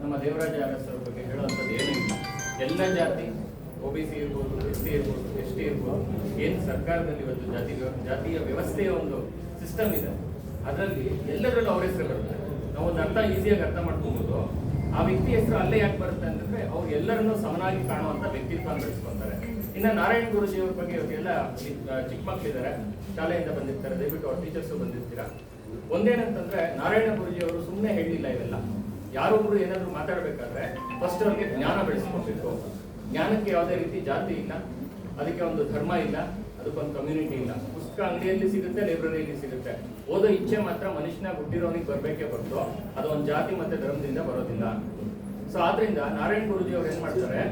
ನಮ್ಮ ದೇವರಾಜ ಅರಸರ ಬಗ್ಗೆ ಹೇಳುವಂಥದ್ದು ಏನೂ ಇಲ್ಲ ಎಲ್ಲ ಜಾತಿ, ಒ ಬಿ ಸಿ ಇರ್ಬೋದು, ಎಸ್ ಸಿ ಇರ್ಬೋದು, ಎಸ್ ಟಿ ಇರ್ಬೋದು, ಏನು ಸರ್ಕಾರದಲ್ಲಿ ಒಂದು ಜಾತಿ ಜಾತಿಯ ವ್ಯವಸ್ಥೆಯ ಒಂದು ಸಿಸ್ಟಮ್ ಇದೆ. ಅದರಲ್ಲಿ ಎಲ್ಲದರಲ್ಲೂ ಅವ್ರ ಹೆಸರು ಬರುತ್ತೆ. ನಾವು ಒಂದು ಅರ್ಥ ಈಸಿಯಾಗಿ ಅರ್ಥ ಮಾಡ್ಕೊಬೋದು. ಆ ವ್ಯಕ್ತಿ ಹೆಸರು ಅಲ್ಲೇ ಯಾಕೆ ಬರುತ್ತೆ ಅಂತಂದ್ರೆ ಅವ್ರು ಎಲ್ಲರನ್ನೂ ಸಮನಾಗಿ ಕಾಣುವಂಥ ವ್ಯಕ್ತಿತ್ವ ಬೆಳೆಸ್ಕೊಂತಾರೆ ಇನ್ನು ನಾರಾಯಣ ಗುರುಜಿ ಅವ್ರ ಬಗ್ಗೆ ಇವರಿಗೆಲ್ಲ ಚಿಕ್ಕ ಮಕ್ಕಳಿದ್ದಾರೆ ಶಾಲೆಯಿಂದ ಬಂದಿರ್ತಾರೆ. ದಯವಿಟ್ಟು ಅವ್ರ ಟೀಚರ್ಸು ಬಂದಿರ್ತೀರಾ? ಒಂದೇನಂತಂದ್ರೆ ನಾರಾಯಣ ಗುರುಜಿ ಅವರು ಸುಮ್ಮನೆ ಹೇಳಿಲ್ಲ ಇವೆಲ್ಲ. ಯಾರೊಬ್ರು ಏನಾದ್ರು ಮಾತಾಡ್ಬೇಕಾದ್ರೆ ಫಸ್ಟ್ ಅವ್ರಿಗೆ ಜ್ಞಾನ ಬೆಳೆಸ್ಕೊಬೇಕು. ಜ್ಞಾನಕ್ಕೆ ಯಾವುದೇ ರೀತಿ ಜಾತಿ ಇಲ್ಲ. ಅದಕ್ಕೆ ಒಂದು ಧರ್ಮ ಇಲ್ಲ. ಅದಕ್ಕೊಂದು ಕಮ್ಯುನಿಟಿ ಇಲ್ಲ. ಪುಸ್ತಕ ಅಂಗಡಿಯಲ್ಲಿ ಸಿಗುತ್ತೆ ಲೈಬ್ರರಿಯಲ್ಲಿ ಸಿಗುತ್ತೆ. ಓದೋ ಇಚ್ಛೆ ಮಾತ್ರ ಮನುಷ್ಯನ ಹುಟ್ಟಿರೋನಿಗೆ ಬರಬೇಕೇ ಹೊರತು ಅದು ಒಂದು ಜಾತಿ ಮತ್ತೆ ಧರ್ಮದಿಂದ ಬರೋದಿಲ್ಲ. ಸೊ ಆದ್ರಿಂದ ನಾರಾಯಣ ಗುರುಜಿ ಅವ್ರು ಏನ್ ಮಾಡ್ತಾರೆ?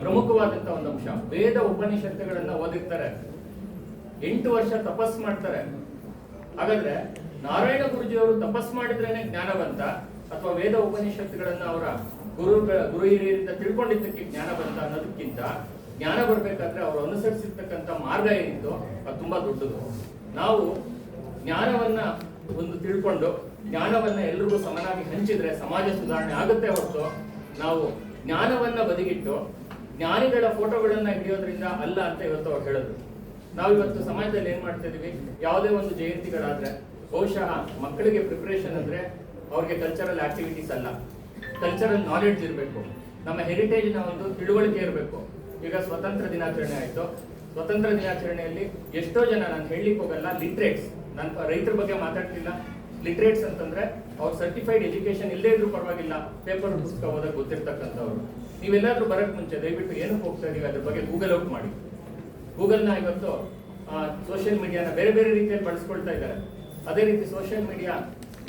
ಪ್ರಮುಖವಾದಂತ ಒಂದು ಅಂಶ. ವೇದ ಉಪನಿಷತ್ತುಗಳನ್ನ ಓದಿರ್ತಾರೆ. ಎಂಟು ವರ್ಷ ತಪಸ್ ಮಾಡ್ತಾರೆ. ಹಾಗಾದ್ರೆ ನಾರಾಯಣ ಗುರುಜಿ ಅವರು ತಪಸ್ ಮಾಡಿದ್ರೇನೆ ಜ್ಞಾನವಂತ ಅಥವಾ ವೇದ ಉಪನಿಷತ್ತುಗಳನ್ನ ಅವರ ಗುರು ಗುರು ಹಿರಿಯರಿಂದ ತಿಳ್ಕೊಂಡಿದ್ದಕ್ಕೆ ಜ್ಞಾನ ಬಂತ ಅನ್ನೋದಕ್ಕಿಂತ ಜ್ಞಾನ ಬರ್ಬೇಕಾದ್ರೆ ಅವರು ಅನುಸರಿಸಿರ್ತಕ್ಕಂಥ ಮಾರ್ಗ ಏನಿತ್ತು ಅದು ತುಂಬಾ ದೊಡ್ಡದು. ನಾವು ಜ್ಞಾನವನ್ನ ಒಂದು ತಿಳ್ಕೊಂಡು ಜ್ಞಾನವನ್ನ ಎಲ್ರಿಗೂ ಸಮನಾಗಿ ಹಂಚಿದ್ರೆ ಸಮಾಜ ಸುಧಾರಣೆ ಆಗುತ್ತೆ ಹೊರತು ನಾವು ಜ್ಞಾನವನ್ನ ಬದಿಗಿಟ್ಟು ಜ್ಞಾನಿಗಳ ಫೋಟೋಗಳನ್ನ ಹಿಡಿಯೋದ್ರಿಂದ ಅಲ್ಲ ಅಂತ ಇವತ್ತು ಅವ್ರು ಹೇಳಿದ್ರು ನಾವು ಇವತ್ತು ಸಮಾಜದಲ್ಲಿ ಏನ್ ಮಾಡ್ತಾ ಇದೀವಿ? ಯಾವುದೇ ಒಂದು ಜಯಂತಿಗಳಾದ್ರೆ, ಬಹುಶಃ ಮಕ್ಕಳಿಗೆ ಪ್ರಿಪರೇಷನ್ ಅಂದ್ರೆ ಅವ್ರಿಗೆ ಕಲ್ಚರಲ್ ಆಕ್ಟಿವಿಟೀಸ್ ಅಲ್ಲ. ಕಲ್ಚರಲ್ ನಾಲೆಡ್ಜ್ ಇರಬೇಕು. ನಮ್ಮ ಹೆರಿಟೇಜ್ನ ಒಂದು ತಿಳುವಳಿಕೆ ಇರಬೇಕು. ಈಗ ಸ್ವತಂತ್ರ ದಿನಾಚರಣೆ ಆಯ್ತು. ಸ್ವತಂತ್ರ ದಿನಾಚರಣೆಯಲ್ಲಿ ಎಷ್ಟೋ ಜನ, ನಾನು ಹೇಳಲಿಕ್ಕೆ ಹೋಗಲ್ಲ ಲಿಟ್ರೇಟ್ಸ್ ನಾನು ರೈತರ ಬಗ್ಗೆ ಮಾತಾಡ್ತಿಲ್ಲ. ಲಿಟ್ರೇಟ್ಸ್ ಅಂತಂದ್ರೆ ಅವ್ರು ಸರ್ಟಿಫೈಡ್ ಎಜುಕೇಶನ್ ಇಲ್ಲದೇ ಇದ್ರೂ ಪರವಾಗಿಲ್ಲ. ಪೇಪರ್ ಪುಸ್ತಕ ಓದಕ್ಕೆ ಗೊತ್ತಿರ್ತಕ್ಕಂಥವ್ರು. ನೀವೆಲ್ಲಾದ್ರೂ ಬರಕ್ ಮುಂಚೆ ದಯವಿಟ್ಟು ಏನಕ್ಕೆ ಹೋಗ್ತಾ ಇದೀವಿ? ಅದ್ರ ಬಗ್ಗೆ ಗೂಗಲ್ ಔಟ್ ಮಾಡಿ. ಗೂಗಲ್ನ ಇವತ್ತು ಸೋಷಿಯಲ್ ಮೀಡಿಯಾನ ಬೇರೆ ಬೇರೆ ರೀತಿಯಲ್ಲಿ ಬಳಸ್ಕೊಳ್ತಾ ಇದ್ದಾರೆ. ಅದೇ ರೀತಿ ಸೋಷಿಯಲ್ ಮೀಡಿಯಾ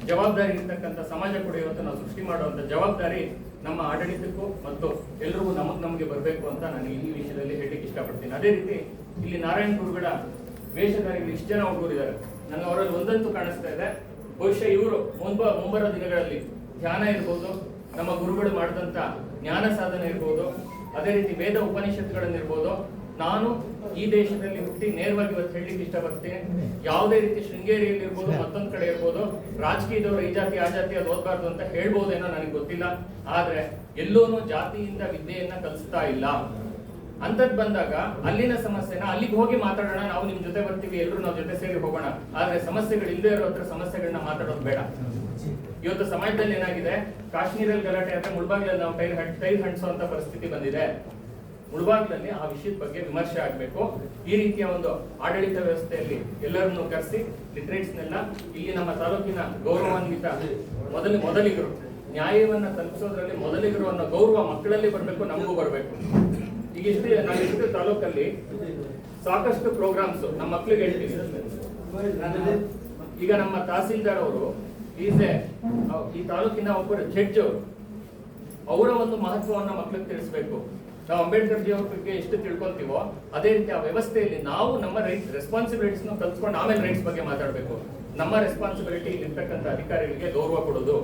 ಜವಾಬ್ದಾರಿ ಇರ್ತಕ್ಕಂಥ ಸಮಾಜ ಕೂಡ ಇವತ್ತು ನಾವು ಸೃಷ್ಟಿ ಮಾಡುವಂಥ ಜವಾಬ್ದಾರಿ ನಮ್ಮ ಆಡಳಿತಕ್ಕೂ ಮತ್ತು ಎಲ್ಲರಿಗೂ ನಮಗ್ ನಮಗೆ ಬರಬೇಕು ಅಂತ ನಾನು ಈ ವಿಷಯದಲ್ಲಿ ಹೇಳಲಿಕ್ಕೆ ಇಷ್ಟಪಡ್ತೀನಿ. ಅದೇ ರೀತಿ ಇಲ್ಲಿ ನಾರಾಯಣ ಗುರುಗಳ ವೇಷಧಾರಿಗಳು ಇಷ್ಟು ಜನ ಹುಡುಗರಿದ್ದಾರೆ ನನಗೆ ಅವರಲ್ಲಿ ಒಂದಂತೂ ಕಾಣಿಸ್ತಾ ಇದೆ. ಬಹುಶಃ ಇವರು ಮುಂಬ ಮುಂಬರ ದಿನಗಳಲ್ಲಿ ಧ್ಯಾನ ಇರ್ಬೋದು, ನಮ್ಮ ಗುರುಗಳು ಮಾಡಿದಂಥ ಜ್ಞಾನ ಸಾಧನೆ ಇರ್ಬೋದು, ಅದೇ ರೀತಿ ವೇದ ಉಪನಿಷತ್ತುಗಳನ್ನಿರ್ಬೋದು ನಾನು ಈ ದೇಶದಲ್ಲಿ ಹುಟ್ಟಿ ನೇರವಾಗಿ ಇವತ್ತು ಹೇಳಲಿಕ್ಕೆ ಇಷ್ಟಪಡ್ತೀನಿ. ಯಾವುದೇ ರೀತಿ ಶೃಂಗೇರಿಯಲ್ಲಿ ಇರ್ಬೋದು ಮತ್ತೊಂದು ಕಡೆ ಇರ್ಬೋದು ರಾಜಕೀಯದವರು ಈ ಜಾತಿ ಆ ಜಾತಿ ಅದು ಓದಬಾರ್ದು ಅಂತ ಹೇಳ್ಬೋದೇನೋ ನನಗೆ ಗೊತ್ತಿಲ್ಲ. ಆದ್ರೆ ಎಲ್ಲೂನು ಜಾತಿಯಿಂದ ವಿದ್ಯೆಯನ್ನ ಕಲಿಸ್ತಾ ಇಲ್ಲ. ಅಂತದ್ ಬಂದಾಗ ಅಲ್ಲಿನ ಸಮಸ್ಯೆನ ಅಲ್ಲಿಗೆ ಹೋಗಿ ಮಾತಾಡೋಣ ನಾವು ನಿಮ್ ಜೊತೆ ಬರ್ತೀವಿ ಎಲ್ಲರೂ ನಾವು ಜೊತೆ ಸೇರಿ ಹೋಗೋಣ. ಆದ್ರೆ ಸಮಸ್ಯೆಗಳು ಇಲ್ಲದೆ ಇರೋ ಹತ್ರ ಸಮಸ್ಯೆಗಳನ್ನ ಮಾತಾಡೋದು ಬೇಡ. ಇವತ್ತು ಸಮಾಜದಲ್ಲಿ ಏನಾಗಿದೆ ಕಾಶ್ಮೀರಲ್ಲಿ ಗಲಾಟೆ ಅಂದ್ರೆ ಮುಳ್ಬಾಗ್ಲಲ್ಲಿ ನಾವು ಟೈರ್ ಟೈರ್ ಟೈರ್ ಅಂತ ಪರಿಸ್ಥಿತಿ ಬಂದಿದೆ. ಮುಳ್ಬಾಗ್ಲಲ್ಲಿ ಆ ವಿಷಯದ ಬಗ್ಗೆ ವಿಮರ್ಶೆ ಆಗಬೇಕು. ಈ ರೀತಿಯ ಒಂದು ಆಡಳಿತ ವ್ಯವಸ್ಥೆಯಲ್ಲಿ ಎಲ್ಲರನ್ನು ಕರೆಸಿ ಲಿಟ್ರೇಟ್ಸ್ನೆಲ್ಲ ಇಲ್ಲಿ ನಮ್ಮ ತಾಲೂಕಿನ ಗೌರವಾನ್ವಿತ ಮೊದಲ ಮೊದಲಿಗರು, ನ್ಯಾಯವನ್ನು ತಲುಪಿಸೋದ್ರಲ್ಲಿ ಮೊದಲಿಗರು ಅನ್ನೋ ಗೌರವ ಮಕ್ಕಳಲ್ಲಿ ಬರಬೇಕು, ನಮಗೂ ಬರಬೇಕು. ಈಗ ಇಷ್ಟು ನಾವು ಇಷ್ಟು ತಾಲೂಕಲ್ಲಿ ಸಾಕಷ್ಟು ಪ್ರೋಗ್ರಾಮ್ಸ್ ನಮ್ಮ ಮಕ್ಕಳಿಗೆ ಹೇಳ್ತೀವಿ. ಈಗ ನಮ್ಮ ತಹಸೀಲ್ದಾರ್ ಅವರು ಈಸೆ ಈ ತಾಲೂಕಿನ ಒಬ್ಬರು ಜಡ್ಜ್ ಅವರು. ಅವರ ಒಂದು ಮಹತ್ವವನ್ನು ಮಕ್ಕಳಿಗೆ ತಿಳಿಸ್ಬೇಕು. ನಾವು ಅಂಬೇಡ್ಕರ್ ಜಿ ಅವ್ರ ಬಗ್ಗೆ ಎಷ್ಟು ತಿಳ್ಕೊಳ್ತೀವೋ ಅದೇ ರೀತಿ ಆ ವ್ಯವಸ್ಥೆಯಲ್ಲಿ ನಾವು ನಮ್ಮ ರೈಟ್ಸ್ ರೆಸ್ಪಾನ್ಸಿಬಿಲಿಟೀಸ್ನ ಕಲ್ತ್ಕೊಂಡು ಆಮೇಲೆ ರೈಟ್ಸ್ ಬಗ್ಗೆ ಮಾತಾಡಬೇಕು. ನಮ್ಮ ರೆಸ್ಪಾನ್ಸಿಬಿಲಿಟಿ ಇರ್ತಕ್ಕಂಥ ಅಧಿಕಾರಿಗಳಿಗೆ ಗೌರವ ಕೊಡೋದು.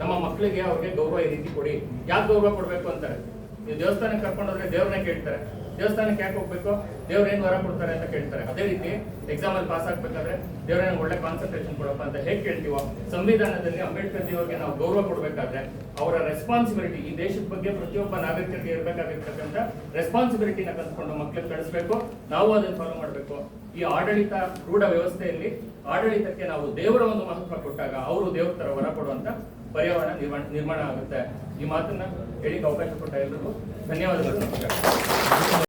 ನಮ್ಮ ಮಕ್ಕಳಿಗೆ ಅವ್ರಿಗೆ ಗೌರವ ಈ ರೀತಿ ಕೊಡಿ. ಯಾಕೆ ಗೌರವ ಕೊಡಬೇಕು ಅಂತಾರೆ? ನೀವು ದೇವಸ್ಥಾನಕ್ಕೆ ಕರ್ಕೊಂಡೋದ್ರೆ ದೇವ್ರನ್ನ ಕೇಳ್ತಾರೆ. ದೇವಸ್ಥಾನಕ್ಕೆ ಯಾಕೆ ಹೋಗ್ಬೇಕು? ದೇವ್ರ ಏನ್ ವರ ಕೊಡ್ತಾರೆ ಅಂತ ಕೇಳ್ತಾರೆ. ಅದೇ ರೀತಿ ಎಕ್ಸಾಮ್ ಅಲ್ಲಿ ಪಾಸ್ ಆಗ್ಬೇಕಾದ್ರೆ ದೇವ್ರ ನಂಗೆ ಒಳ್ಳೆ ಕಾನ್ಸಂಟ್ರೇಷನ್ ಕೊಡಪ್ಪ ಅಂತ ಹೇಗೆ ಕೇಳ್ತೀವೋ, ಸಂವಿಧಾನದಲ್ಲಿ ಅಂಬೇಡ್ಕರ್ ಜೀವರಿಗೆ ನಾವು ಗೌರವ ಕೊಡಬೇಕಾದ್ರೆ ಅವರ ರೆಸ್ಪಾನ್ಸಿಬಿಲಿಟಿ ಈ ದೇಶದ ಬಗ್ಗೆ ಪ್ರತಿಯೊಬ್ಬ ನಾಗರಿಕರಿಗೆ ಇರಬೇಕಾಗಿರ್ತಕ್ಕಂಥ ರೆಸ್ಪಾನ್ಸಿಬಿಲಿಟಿನ ಕಲ್ತ್ಕೊಂಡು ಮಕ್ಕಳಿಗೆ ಕಳಿಸ್ಬೇಕು. ನಾವು ಅದನ್ನ ಫಾಲೋ ಮಾಡಬೇಕು. ಈ ಆಡಳಿತ, ರೂಢ ವ್ಯವಸ್ಥೆಯಲ್ಲಿ ಆಡಳಿತಕ್ಕೆ ನಾವು ದೇವರ ಒಂದು ಮಹತ್ವ ಕೊಟ್ಟಾಗ ಅವರು ದೇವ್ರ ತರ ವರ ಕೊಡುವಂತ ಪರ್ಯಾವರಣ ನಿರ್ಮಾಣ ನಿರ್ಮಾಣ ಆಗುತ್ತೆ. ಈ ಮಾತನ್ನ ಹೇಳಿಕ್ಕೆ ಅವಕಾಶ ಕೊಟ್ಟ ಎಲ್ಲರಿಗೂ ಧನ್ಯವಾದಗಳು.